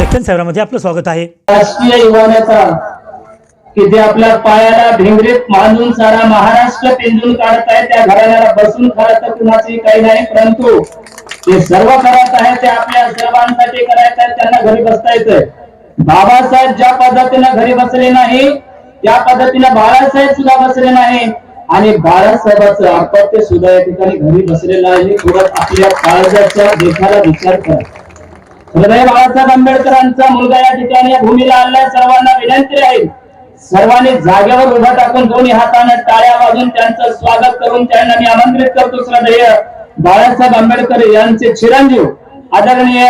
दक्षिण साहेबांमध्ये आपलं स्वागत आहे. राष्ट्रीय युवा नेता की जे आपल्या पायाला भिंगरीत मानून सारा महाराष्ट्र पिंजून काढत आहे त्या घराण्याला बसून खरं तर कुणाची काही नाही परंतु ते सर्व करत आहे ते आपल्या सर्वांसाठी करायचं आहे त्यांना घरी बसता येतंय बाबासाहेब ज्या पद्धतीनं घरी बसले नाही त्या पद्धतीनं बाळासाहेब सुद्धा बसले नाही आणि बाळासाहेबाचं अपत्य सुद्धा या ठिकाणी घरी बसलेलं आहे. थोडं आपल्या काळजाचा देशाला विचार करा. हृदय बाळासाहेब आंबेडकरांचा मुलगा या ठिकाणी या भूमीला आणलाय. सर्वांना विनंती आहे. सर्वांनी जागेवर उभा टाकून दोन्ही हाताने टाळ्या वाजून त्यांचं स्वागत करून त्यांना मी आमंत्रित करतो. श्रद्धेय बाळासाहेब आंबेडकर यांचे चिरंजीव. आदरणीय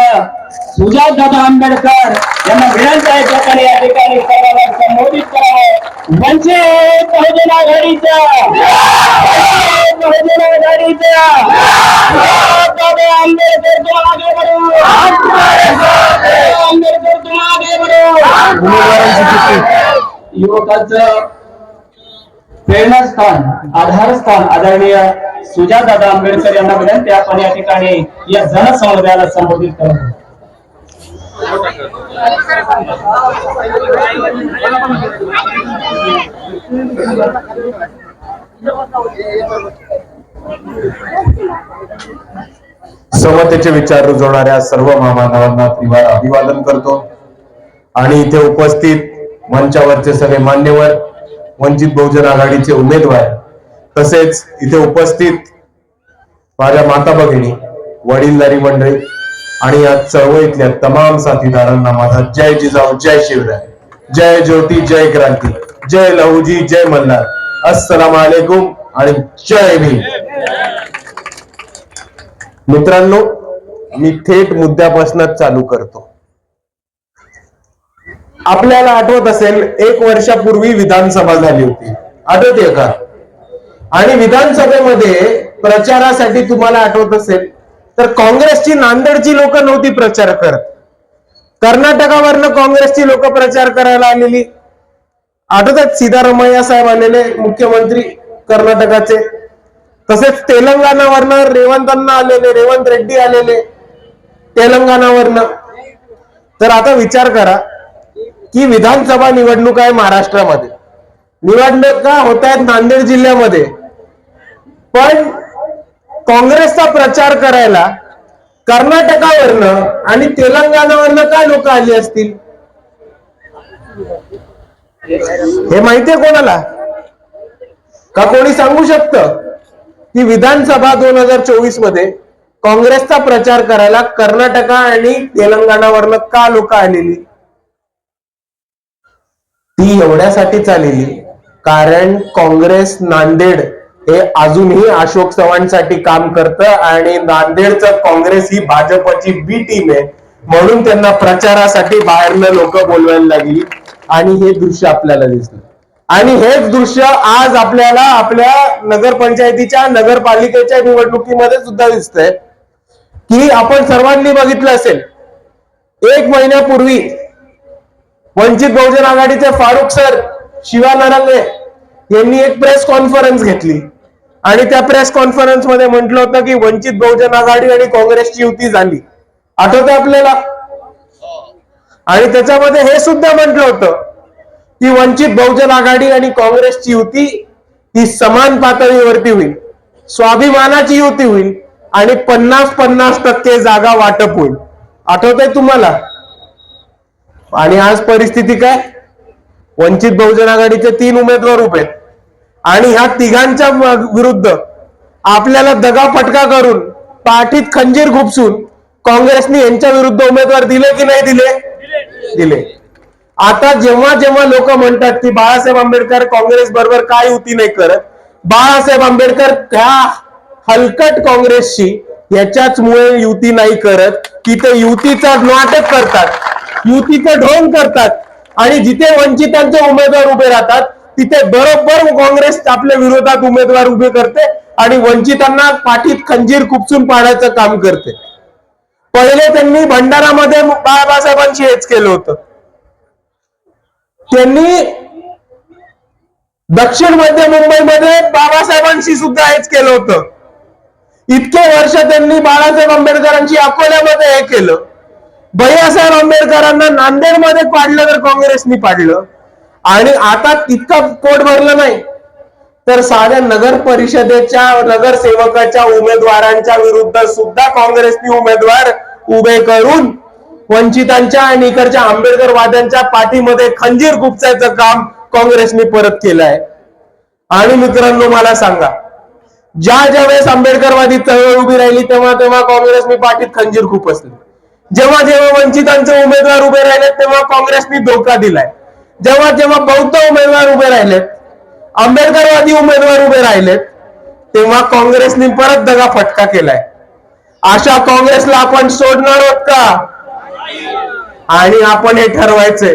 सुजात दादा आंबेडकर यांना विनंती आहे त्याकडे या ठिकाणी सर्वांना संबोधित करावं वंचित बहुजन आघाडीच्या. बहुजन आघाडीच्या. बाबा आंबेडकर तुम आगे बढ़ो. आंबेडकर तुम आगे बढ़ो युवकाचं प्रेरणास्थान आधारस्थान आदरणीय सुजातदादा आंबेडकर यांना विनंती आपण या ठिकाणी या जनसमुदायाला संबोधित करत. समतेचे विचार रुजवणाऱ्या सर्व महामानवांना त्रिवार अभिवादन करतो. आणि इथे उपस्थित मंचावरचे सगळे मान्यवर वंचित बहुजन आघाडीचे उमेदवार तसेच इथे उपस्थित माझ्या माता भगिनी वडीलधारी मंडळी आणि या चळवळीतल्या तमाम साथीदारांना माझा जय जिजाऊ जय शिवराय. जय ज्योती जय क्रांती. जय लहुजी जय मल्हार. अस्सलाम वालेकुम आणि जय भीम. मित्रांनो मी थेट मुद्द्यापासूनच चालू करतो. आपल्याला आठवत असेल एक वर्षापूर्वी विधानसभा झाली होती. आठवते का? आणि विधानसभेमध्ये प्रचारासाठी तुम्हाला आठवत असेल तर काँग्रेसची नांदेडची लोक नव्हती प्रचार करत. कर्नाटकावरनं काँग्रेसची लोक प्रचार करायला आलेली. आठवतात सिद्धारामय्या साहेब आलेले मुख्यमंत्री कर्नाटकाचे. तसेच तेलंगणावरनं रेवंतांना आलेले रेवंत रेड्डी आलेले तेलंगणावरनं. तर आता विचार करा की विधानसभा निवडणूक आहे महाराष्ट्रामध्ये. निवडणुका होत आहेत नांदेड जिल्ह्यामध्ये? पण काँग्रेसचा प्रचार करायला कर्नाटकावरनं आणि तेलंगणावरनं काय लोक आली असतील? हे माहितीये कोणाला? का कोणी सांगू शकतं? की विधानसभा दोन हजार चोवीसमध्ये काँग्रेसचा प्रचार करायला कर्नाटका आणि तेलंगणावरनं का लोक आलेली? ती एवढ्यासाठीच आलेली कारण काँग्रेस नांदेड हे अजूनही अशोक चव्हाणसाठी काम करतं आणि नांदेडचं काँग्रेस ही भाजपची बी टीम आहे. म्हणून त्यांना प्रचारासाठी बाहेरनं लोक बोलवायला लागली. आणि हे दृश्य आपल्याला दिसलं. आणि हेच दृश्य आज आपल्याला आपल्या नगरपंचायतीच्या नगरपालिकेच्या निवडणुकीमध्ये सुद्धा दिसतंय. की आपण सर्वांनी बघितलं असेल एक महिन्यापूर्वी वंचित बहुजन आघाडीचे फारुख सर शिवा नरंगे यांनी एक प्रेस कॉन्फरन्स घेतली. आणि त्या प्रेस कॉन्फरन्समध्ये म्हटलं होतं की वंचित बहुजन आघाडी आणि काँग्रेसची युती झाली. आठवतं आपल्याला? आणि त्याच्यामध्ये हे सुद्धा म्हटलं होतं की वंचित बहुजन आघाडी आणि काँग्रेसची युती ही समान पातळीवरती होईल स्वाभिमानाची युती होईल आणि पन्नास पन्नास टक्के जागा वाटप होईल. आठवत आहे तुम्हाला? आणि आज परिस्थिती काय? वंचित बहुजन आघाडीचे तीन उमेदवार उभे आणि ह्या तिघांच्या विरुद्ध आपल्याला दगा फटका करून पाठीत खंजीर घुपसून काँग्रेसने यांच्या विरुद्ध उमेदवार दिले की नाही दिले? दिले. आता जेव्हा जेव्हा लोक म्हणतात की बाळासाहेब आंबेडकर काँग्रेस बरोबर काय युती नाही करत बाळासाहेब आंबेडकर त्या हलकट काँग्रेसशी याच्याच मुळे युती नाही करत की ते युतीचा नाटक करतात. युतीचं ढोंग करतात. आणि जिथे वंचितांचे उमेदवार उभे राहतात तिथे बरोबर काँग्रेस आपल्या विरोधात उमेदवार उभे करते आणि वंचितांना पाठीत खंजीर खुपसून पाडायचं काम करते. पहिले त्यांनी भंडारामध्ये बाळासाहेबांशी हेच केलं होतं. त्यांनी दक्षिण मध्य मुंबईमध्ये बाबासाहेबांशी सुद्धा हेच केलं होतं. इतके वर्ष त्यांनी बाळासाहेब आंबेडकरांची अकोल्यामध्ये हे केलं. भैयासाहेब आंबेडकरांना नांदेडमध्ये पाडलं तर काँग्रेसनी पाडलं. आणि आता तितकं पोट भरलं नाही. तर साध्या नगर परिषदेच्या नगरसेवकाच्या उमेदवारांच्या विरुद्ध सुद्धा काँग्रेसनी उमेदवार उभे करून वंचितांच्या आणि इकडच्या आंबेडकरवाद्यांच्या पाठीमध्ये खंजीर खुपसायचं काम काँग्रेसने परत केलंय. आणि मित्रांनो मला सांगा ज्या ज्या वेळेस आंबेडकरवादी चळवळ उभी राहिली तेव्हा तेव्हा काँग्रेसने पाठीत खंजीर खूप असली. जेव्हा जेव्हा वंचितांचे उमेदवार उभे राहिलेत तेव्हा काँग्रेसने धोका दिलाय. जेव्हा जेव्हा बौद्ध उमेदवार उभे राहिलेत आंबेडकरवादी उमेदवार उभे राहिलेत तेव्हा काँग्रेसने परत दगा फटका केलाय. अशा काँग्रेसला आपण सोडणार आहोत का? आणि आपण हे ठरवायचंय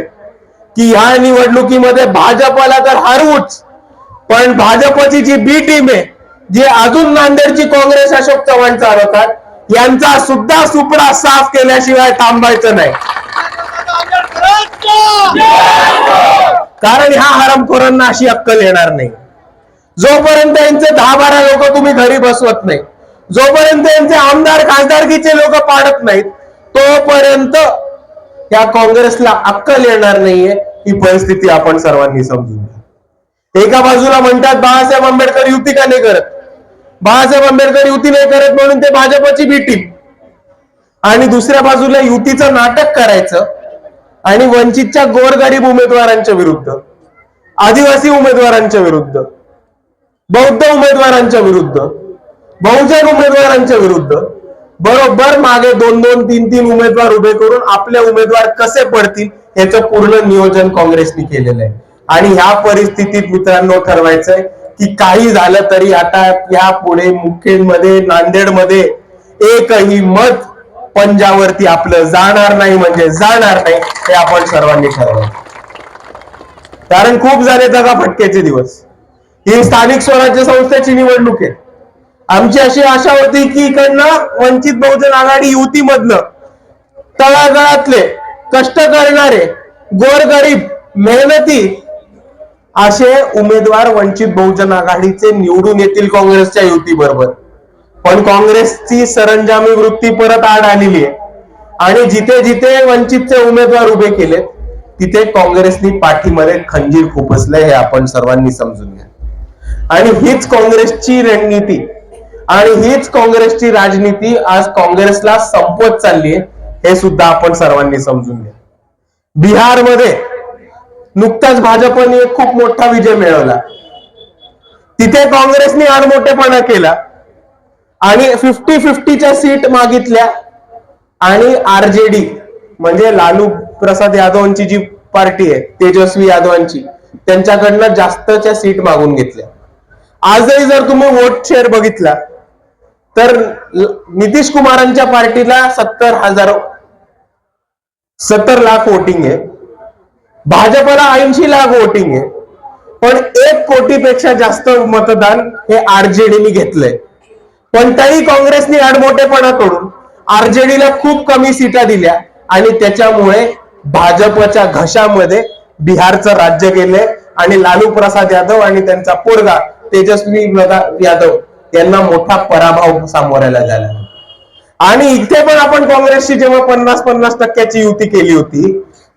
की ह्या निवडणुकीमध्ये भाजपला तर हरवूच पण भाजपची जी बी टीम आहे जी अजून नांदेडची काँग्रेस अशोक चव्हाण चालवतात यांचा सुद्धा सुपडा साफ केल्याशिवाय थांबायचं नाही. कारण ह्या हरामखोरांना अशी अक्कल येणार नाही. जोपर्यंत यांचे दहा बारा लोक तुम्ही घरी बसवत नाही जोपर्यंत यांचे आमदार खासदारकीचे लोक पाडत नाहीत तोपर्यंत या काँग्रेसला अक्कल येणार नाहीये ही परिस्थिती आपण सर्वांनी समजून घ्या. एका बाजूला म्हणतात बाळासाहेब आंबेडकर युती का नाही करत? बाळासाहेब आंबेडकर युती नाही करत म्हणून ते भाजपची बी आणि दुसऱ्या बाजूला युतीचं नाटक करायचं आणि वंचितच्या गोरगरीब उमेदवारांच्या विरुद्ध आदिवासी उमेदवारांच्या विरुद्ध बौद्ध उमेदवारांच्या विरुद्ध बहुजन उमेदवारांच्या विरुद्ध बरोबर मागे दोन दोन तीन तीन उमेदवार उभे करून आपले उमेदवार कसे पडतील याचं पूर्ण नियोजन काँग्रेसने केलेलं आहे. आणि ह्या परिस्थितीत मित्रांनो ठरवायचंय की काही झालं तरी आता या पुढे मुखेडमध्ये नांदेडमध्ये एकही मत पंजावरती आपलं जाणार नाही म्हणजे जाणार नाही हे आपण सर्वांनी ठरवलं. कारण खूप झाले जगा फटक्याचे दिवस. ही स्थानिक स्वराज्य संस्थेची निवडणूक आहे. आमची अशी आशा होती की इकडनं वंचित बहुजन आघाडी युतीमधनं तळागाळातले कष्ट करणारे गोरगरीब मेहनती असे उमेदवार वंचित बहुजन आघाडीचे निवडून येतील काँग्रेसच्या युती बरोबर पण काँग्रेसची सरंजामी वृत्ती परत आड आलेली आहे. आणि जिथे जिथे वंचितचे उमेदवार उभे केले तिथे काँग्रेसनी पाठीमध्ये खंजीर खुपसले हे आपण सर्वांनी समजून घ्या. आणि हीच काँग्रेसची रणनीती आणि हीच काँग्रेसची राजनीती आज काँग्रेसला संपवत चालली आहे हे सुद्धा आपण सर्वांनी समजून घ्या. बिहारमध्ये नुकताच भाजपने एक खूप मोठा विजय मिळवला. तिथे काँग्रेसने आडमोठेपणा केला. आणि फिफ्टी फिफ्टीच्या सीट मागितल्या. आणि आरजेडी म्हणजे लालू प्रसाद यादवांची जी पार्टी आहे तेजस्वी यादवांची त्यांच्याकडनं जास्तच्या सीट मागून घेतल्या. आजही जर तुम्ही वोट शेअर बघितला तर नितीश कुमारांच्या पार्टीला सत्तर हजार सत्तर लाख वोटिंग आहे. भाजपला ऐंशी लाख वोटिंग आहे. पण एक कोटीपेक्षा जास्त मतदान हे आरजेडीने घेतलंय. पण तरी काँग्रेसने आडमोठेपणा करून आरजेडीला खूप कमी सीटा दिल्या आणि त्याच्यामुळे भाजपच्या घशामध्ये बिहारचं राज्य गेले आणि लालू प्रसाद यादव आणि त्यांचा पोरगा तेजस्वी यादव यांना मोठा पराभव सामोरायला झाला. आणि इथे पण आपण काँग्रेसची जेव्हा पन्नास पन्नास टक्क्याची युती केली होती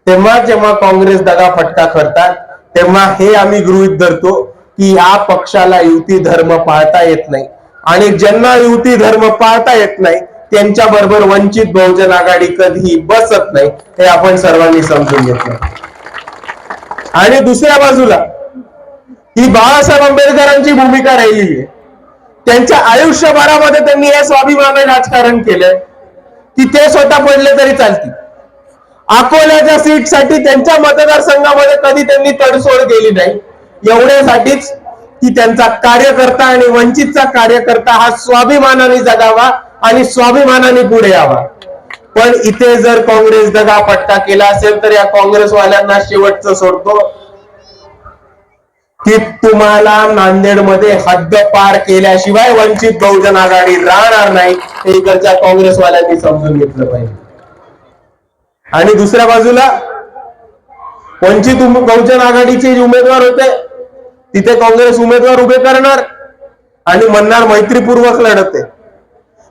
तेव्हा जेव्हा काँग्रेस दगा फटका करतात तेव्हा हे आम्ही गृहित धरतो की या पक्षाला युती धर्म पाळता येत नाही. आणि ज्यांना युती धर्म पाळता येत नाही त्यांच्या बरोबर वंचित बहुजन आघाडी कधीही बसत नाही हे आपण सर्वांनी समजून घेतलं. आणि दुसऱ्या बाजूला ही बाळासाहेब आंबेडकरांची भूमिका राहिलेली आहे. त्यांच्या आयुष्यभरामध्ये त्यांनी हे स्वाभिमानी राजकारण केलंय. की ते स्वतः पडले तरी चालतील. अकोल्याच्या सीटसाठी त्यांच्या मतदारसंघामध्ये कधी त्यांनी तडसोड केली नाही. एवढ्यासाठीच की त्यांचा कार्यकर्ता आणि वंचितचा कार्यकर्ता हा स्वाभिमानाने जगावा आणि स्वाभिमानाने पुढे यावा. पण इथे जर काँग्रेस दगा केला असेल तर या काँग्रेसवाल्यांना शेवटचं सोडतो. की तुम्हाला नांदेडमध्ये हद्द पार केल्याशिवाय वंचित बहुजन आघाडी राहणार नाही हे इकडच्या काँग्रेसवाल्यांनी समजून घेतलं पाहिजे. आणि दुसऱ्या बाजूला वंचित बहुजन आघाडीचे जे उमेदवार होते तिथे काँग्रेस उमेदवार उभे करणार आणि म्हणणार मैत्रीपूर्वक लढते.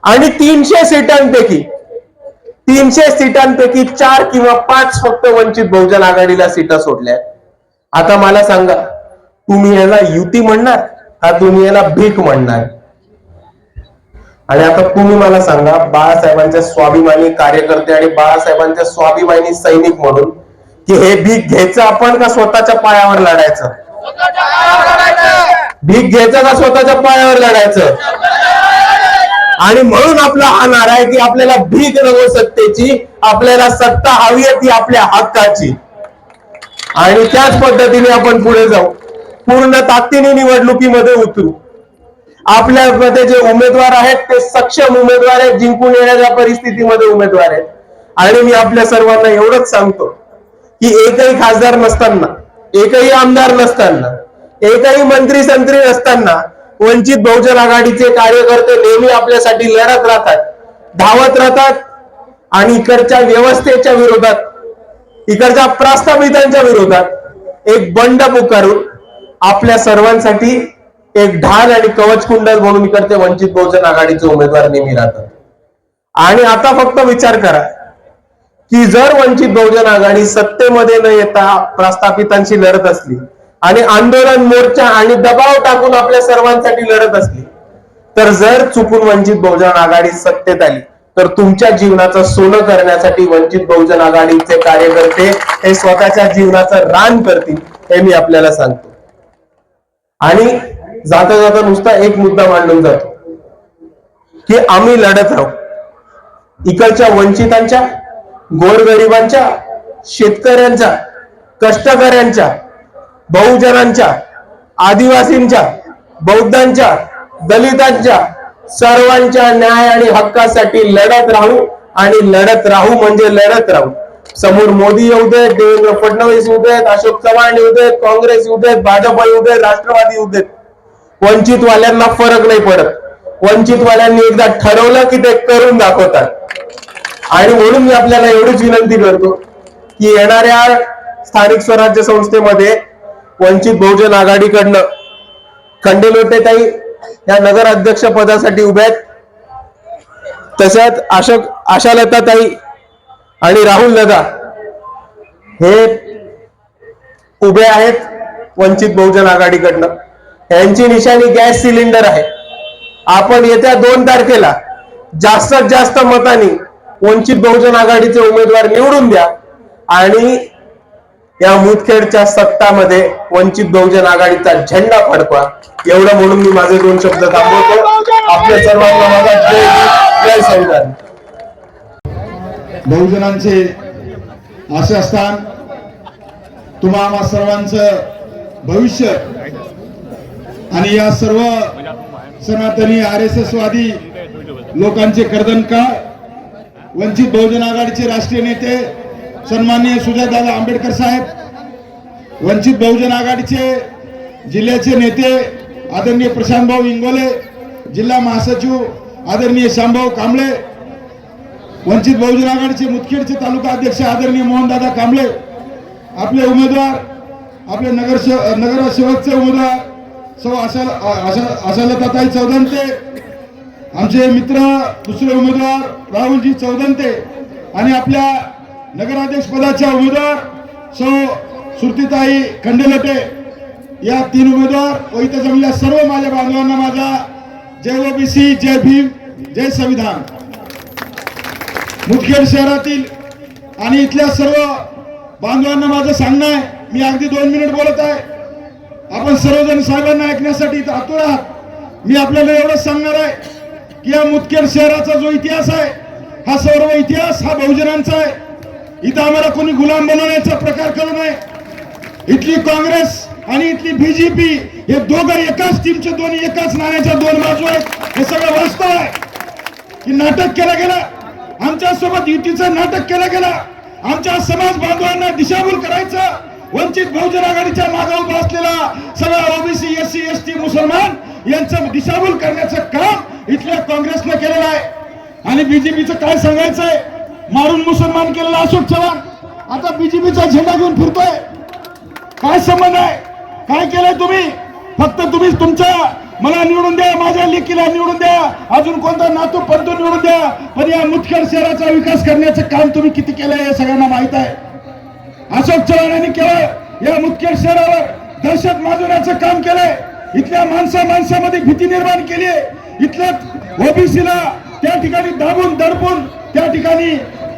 आणि तीनशे सीटांपैकी तीनशे सीटांपैकी चार किंवा पाच फक्त वंचित बहुजन आघाडीला सीटा सोडल्या आता मला सांगा तुम्ही याला युती म्हणणार का तुम्ही याला भीक म्हणणार? आणि आता तुम्ही मला सांगा बाळासाहेबांच्या स्वाभिमानी कार्यकर्ते आणि बाळासाहेबांच्या स्वाभिमानी सैनिक म्हणून की हे भीक घ्यायचं आपण का स्वतःच्या पायावर लढायचं? भीक घ्यायचं का स्वतःच्या पायावर लढायचं? आणि म्हणून आपला हा नारा आहे की आपल्याला भीक नको सत्तेची आपल्याला सत्ता हवी आहे ती आपल्या हक्काची. आणि त्याच पद्धतीने आपण पुढे जाऊ. पूर्ण ताकदीने निवडणुकीमध्ये उतरू. आपल्यामध्ये जे उमेदवार आहेत ते सक्षम उमेदवार आहेत जिंकून येण्याच्या परिस्थितीमध्ये उमेदवार आहेत. आणि मी आपल्या सर्वांना एवढंच सांगतो की एकही खासदार नसताना एकही आमदार नसताना एकही मंत्री संत्री नसताना वंचित बहुजन आघाडीचे कार्यकर्ते नेहमी आपल्यासाठी लढत राहतात धावत राहतात आणि इकडच्या व्यवस्थेच्या विरोधात इकडच्या प्रस्थापितांच्या विरोधात एक बंड पुकारून आपल्या सर्वांसाठी एक ढाल आणि कवच कुंडल म्हणून इकडचे वंचित बहुजन आघाडीचे उमेदवार नेहमी राहतात आणि आता फक्त विचार करा की जर वंचित बहुजन आघाडी सत्तेमध्ये न येता प्रस्थापितांशी लढत असली आणि आंदोलन मोर्चा आणि दबाव टाकून आपल्या सर्वांसाठी लढत असली तर जर चुकून वंचित बहुजन आघाडी सत्तेत आली तर तुमच्या जीवनाचं सोनं करण्यासाठी वंचित बहुजन आघाडीचे कार्यकर्ते हे स्वतःच्या जीवनाचं रान करतील हे मी आपल्याला सांगतो. आणि जाता जाता नुसता एक मुद्दा मांडून जातो. की आम्ही लढत राहू. इकडच्या वंचितांच्या गोरगरिबांच्या शेतकऱ्यांच्या कष्टकऱ्यांच्या बहुजनांच्या आदिवासींच्या बौद्धांच्या दलितांच्या सर्वांच्या न्याय आणि हक्कासाठी लढत राहू आणि लढत राहू म्हणजे लढत राहू. समोर मोदी येऊ देत देवेंद्र फडणवीस येऊ देत अशोक चव्हाण येऊ देत काँग्रेस येऊ देत भाजप येऊ देत राष्ट्रवादी येऊ देत. वंचितवाल्यांना फरक नाही पडत. वंचितवाल्यांनी एकदा ठरवलं की ते करून दाखवतात. आणि म्हणून मी आपल्याला एवढीच विनंती करतो की येणाऱ्या स्थानिक स्वराज्य संस्थेमध्ये वंचित बहुजन आघाडीकडनं खंडेलोटे ताई या नगर अध्यक्ष पदासाठी उभ्या आहेत. तसेच अशोक आशालता ताई आणि राहुल दादा हे उभे आहेत वंचित बहुजन आघाडीकडनं. यांची निशाणी गॅस सिलेंडर आहे. आपण येत्या दोन तारखेला जास्तीत जास्त मतांनी वंचित बहुजन आघाडीचे उमेदवार निवडून द्या आणि या मुदखेडच्या सत्तामध्ये वंचित बहुजन आघाडीचा झेंडा फडकवा. एवढं म्हणून मी माझे दोन शब्द थांबवतो. आपल्या सर्वांना माझा जय जय संविधान बहुजनांचे आशास्थान तुम्हा तुम्हाला सर्वांचं भविष्य आणि या सर्व सनातनी आर एस एस वादी लोकांचे कर्दनकार वंचित बहुजन आघाडीचे राष्ट्रीय नेते सन्माननीय सुजातदादा आंबेडकर साहेब वंचित बहुजन आघाडीचे जिल्ह्याचे नेते आदरणीय प्रशांतभाऊ इंगोले जिल्हा महासचिव आदरणीय श्यामभाऊ कांबळे वंचित बहुजन आघाडीचे मुदखेडचे तालुका अध्यक्ष आदरणीय मोहनदादा कांबळे आपले उमेदवार आपले नगर नगरसेवकचे उमेदवार सौ आशा आशा आशालताताई चौदंते आमचे मित्र दुसरे उमेदवार राहुलजी चौदंते आणि आपल्या नगराध्यक्ष पदाच्या उमेदवार सौ सुरतीताई खंडेलटे या तीन उमेदवार व इथं जमल्या सर्व माझ्या बांधवांना माझा जय ओबीसी जय भीम जय संविधान. मुदखेड शहरातील आणि इथल्या सर्व बांधवांना माझं सांगणं आहे. मी अगदी दोन मिनिट बोलत आहे. आपण सर्वजण साहेबांना ऐकण्यासाठी आतुर आहात. मी आपल्याला एवढंच सांगणार आहे की या मुदखेड शहराचा जो इतिहास आहे हा सर्व इतिहास हा बहुजनांचा आहे. इथं आम्हाला कोणी गुलाम बनवण्याचा प्रकार करू नये इथली काँग्रेस आणि इथली बीजेपी हे दोघं एकाच टीमचे दोन एकाच नाण्याच्या दोन बाजू आहेत. हे सगळं वास्तव आहे. की नाटक केलं गेलं. आमच्यासोबत युतीचं नाटक केलं गेलं. आमच्या समाज बांधवांना दिशाभूल करायचं. वंचित बहुजन आघाडीच्या मागे उभा असलेला सगळा OBC S C S T मुसलमान यांचं दिशाभूल करण्याचं काम इथल्या काँग्रेसनं केलेलं आहे. आणि बीजेपीचं काय सांगायचंय? मारून मुसलमान केलेला अशोक चव्हाण. आता बीजेपीचा झेंडा घेऊन फिरतोय. काय संबंध आहे? काय केलंय तुम्ही? फक्त तुम्ही तुमच्या मला निवडून द्या माझ्या लेकीला निवडून द्या. अजून कोणता नातू पंतू निवडून द्या. पण या मुतखेड शहराचा विकास करण्याचं काम तुम्ही किती केलंय हे सगळ्यांना माहीत आहे. अशोक चव्हाणांनी केलं या मुदखेड शहरावर दहशत माजवण्याचं काम केलंय. इथल्या माणसा माणसामध्ये भीती निर्माण केली आहे इथल्या ओबीसीला त्या ठिकाणी दाबून दडपून त्या ठिकाणी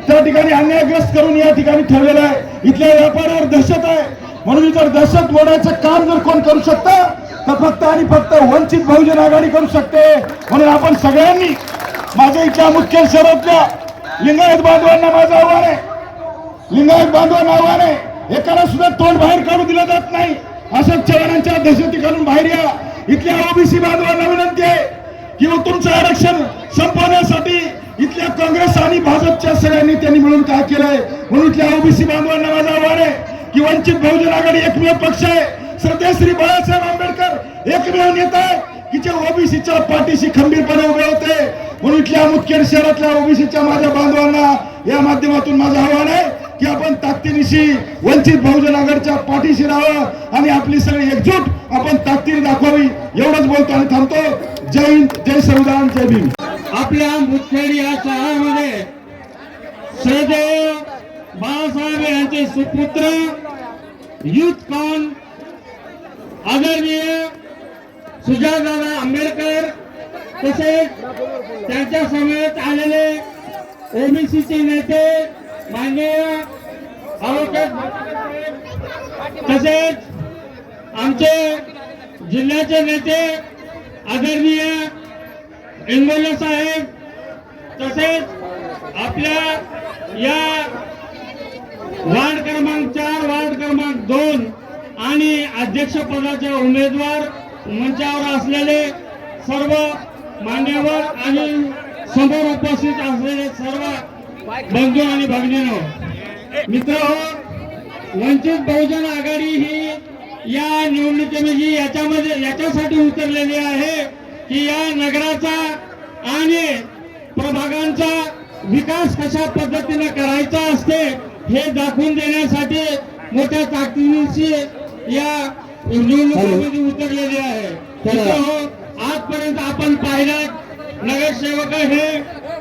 त्या ठिकाणी अन्यायग्रस्त करून या ठिकाणी ठेवलेलं आहे. इथल्या व्यापारावर दहशत आहे. म्हणून जर दहशत मोडायचं काम जर कोण करू शकतं तर फक्त आणि फक्त वंचित बहुजन आघाडी करू शकते. म्हणून आपण सगळ्यांनी माझ्या इथल्या मुख्य शहरातल्या लिंगायत बांधवांना माझं आव्हान आहे. लिंगायत बांधव नावाने एकाला सुद्धा तोंड बाहेर काढू दिलं जात नाही. अशोक चव्हाणांच्या दहशती घालून बाहेर या. इथल्या ओबीसी बांधवांना विनंती आहे की तुमचं आरक्षण संपवण्यासाठी इथल्या काँग्रेस आणि भाजपच्या सगळ्या नेत्यांनी मिळून काय केलंय? म्हणून इथल्या ओबीसी बांधवांना माझं आव्हान आहे की वंचित बहुजन आघाडी एकमेव पक्ष आहे. सध्या श्री बाळासाहेब आंबेडकर एकमेव नेता आहे. की जे ओबीसीच्या पाठीशी खंबीरपणे उभे होते. म्हणून इथल्या मुदखेड शहरातल्या ओबीसीच्या माझ्या बांधवांना या माध्यमातून माझं आव्हान आहे. की आपण ताकदीनिशी वंचित बहुजन आघाडीच्या पाठीशी राहावं आणि आपली सगळी एकजूट आपण ताकदीने दाखवावी एवढंच बोलतो आणि थांबतो. जय हिंद जय संविधान जय भीम. आपल्या मुदखेड या शहरामध्ये श्रद्धेय बाळासाहेब यांचे सुपुत्र युथ कॉन आदरणीय सुजातदादा आंबेडकर तसेच त्यांच्या समेत आलेले ओबीसीचे नेते माननीय तसेच आमचे जिल्ह्याचे नेते आदरणीय इंगोले साहेब तसेच आपल्या या वार्ड क्रमांक चार वार्ड क्रमांक दोन आणि अध्यक्षपदाचे उमेदवार मंचावर असलेले सर्व मान्यवर आणि समोर उपस्थित असलेले सर्व बंधू आणि भगिनीनो मित्र वंचित बहुजन आघाडी ही या निवडणुकीमध्ये याच्यामध्ये याच्यासाठी उतरलेली आहे की या नगराचा आणि प्रभागांचा विकास कशा पद्धतीने करायचा असते हे दाखवून देण्यासाठी मोठ्या ताकदीनिशी या निवडणुकीमध्ये उतरलेली आहे. आजपर्यंत आपण पाहिलं नगरसेवक हे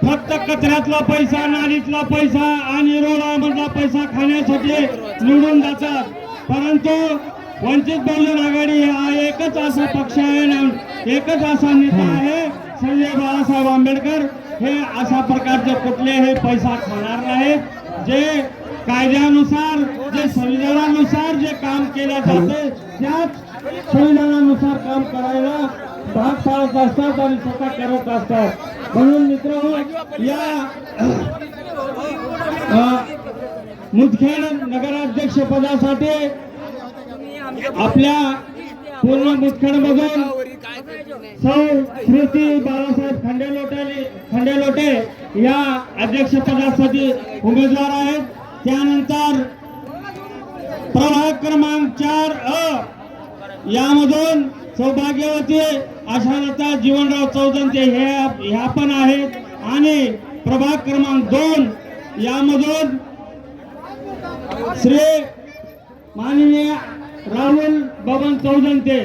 फक्त कचऱ्यातला पैसा नालीतला पैसा आणि रोडामधला पैसा खाण्यासाठी निवडून जातात. परंतु वंचित बहुजन आघाडी हा एकच असा पक्ष आहे ना एकच असा नेता आहे संजय बाळासाहेब आंबेडकर. हे अशा प्रकारचे कुठले हे पैसा खाणार नाही. जे कायद्यानुसार जे संविधानानुसार जे काम केलं जाते त्याच संविधानानुसार काम करायला भाग पाडत असतात आणि स्वतः करत असतात. म्हणून मित्र या मुदखेड नगराध्यक्ष पदासाठी आपल्या पूर्ण मुदखेड मधून सौ श्रुती बाळासाहेब खंडेलोटे खंडेलोटे या अध्यक्षपदासाठी उमेदवार आहेत. त्यानंतर प्रभाग क्रमांक चार अ यामधून सौभाग्यवती आशालता जीवनराव चौदंते हे ह्या पण आहेत. आणि प्रभाग क्रमांक दोन यामधून श्री माननीय राहुल बबन चौधंते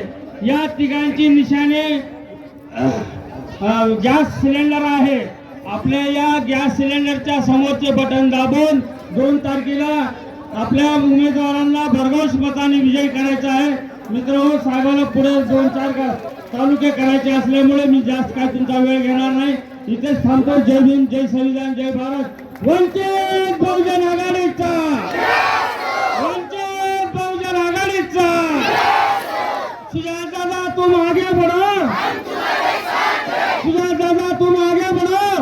या तिघांची निशाणे गॅस सिलेंडर आहे. आपल्या या गॅस सिलेंडरच्या समोरचे बटन दाबून दोन तारखेला आपल्या उमेदवारांना भरघोस मताने विजयी करायचा आहे. मित्र हो साहेबाला पुढे दोन चार गा- तालुके करायचे असल्यामुळे मी जास्त काय तुमचा वेळ घेणार नाही. इथेच थांबतो. जय भीम जय संविधान जय भारत. वंचित बहुजन आघाडीचा! वंचित बहुजन आघाडीचा! सुजात दादा तुम आगे बढ़ो सुजात दादा तुम आगे बढ़ो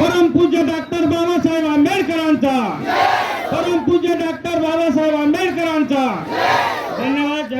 परमपूज्य डॉक्टर बाबासाहेब आंबेडकरांचा! परमपूज्य डॉक्टर बाबासाहेब आंबेडकरांचा! धन्यवाद.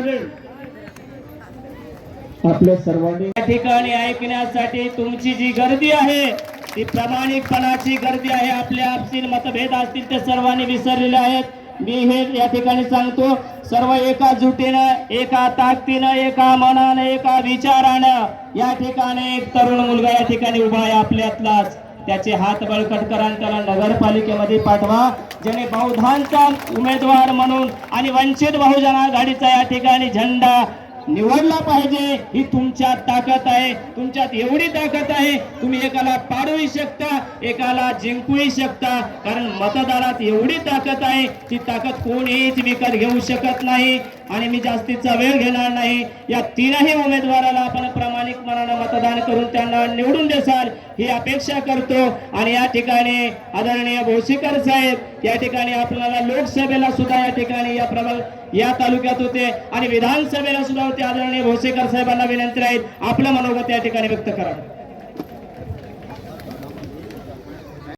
आपल्या सर्वांनी या ठिकाणी ऐकण्यासाठी तुमची जी गर्दी आहे ती प्रामाणिकपणाची गर्दी आहे. आपले आपसी मतभेद असतील ते सर्वांनी विसरलेले आहेत. मी हे या ठिकाणी सांगतो सर्व एका जुटीनं एका ताकदीनं एका मनानं एका विचारानं या ठिकाणी एक तरुण मुलगा या ठिकाणी उभा आहे आपल्यातलाच. त्याचे हात बळकट करा त्याला नगरपालिकेमध्ये पाठवा. ज्याने बहुधांचा उमेदवार म्हणून आणि वंचित बहुजन आघाडीचा या ठिकाणी झेंडा निवडला पाहिजे ही तुमच्यात ताकद आहे. तुमच्यात एवढी ताकद आहे तुम्ही एकाला पाडूही शकता एकाला जिंकूही शकता. कारण मतदारात एवढी ताकद आहे ती ताकद कोणीच विकत घेऊ शकत नाही. आणि मी जास्तीचा वेळ घेणार नाही. या तीनही उमेदवाराला आपण प्रामाणिक मनानं मतदान करून त्यांना निवडून देसाल ही अपेक्षा करतो. आणि या ठिकाणी आदरणीय भोसीकर साहेब या ठिकाणी आपल्याला लोकसभेला सुद्धा या ठिकाणी या प्रबल या तालुक्यात होते आणि विधानसभेला सुद्धा होते. आदरणीय भोसेकर साहेबांना विनंती आहेत आपलं मनोगत या ठिकाणी व्यक्त करावं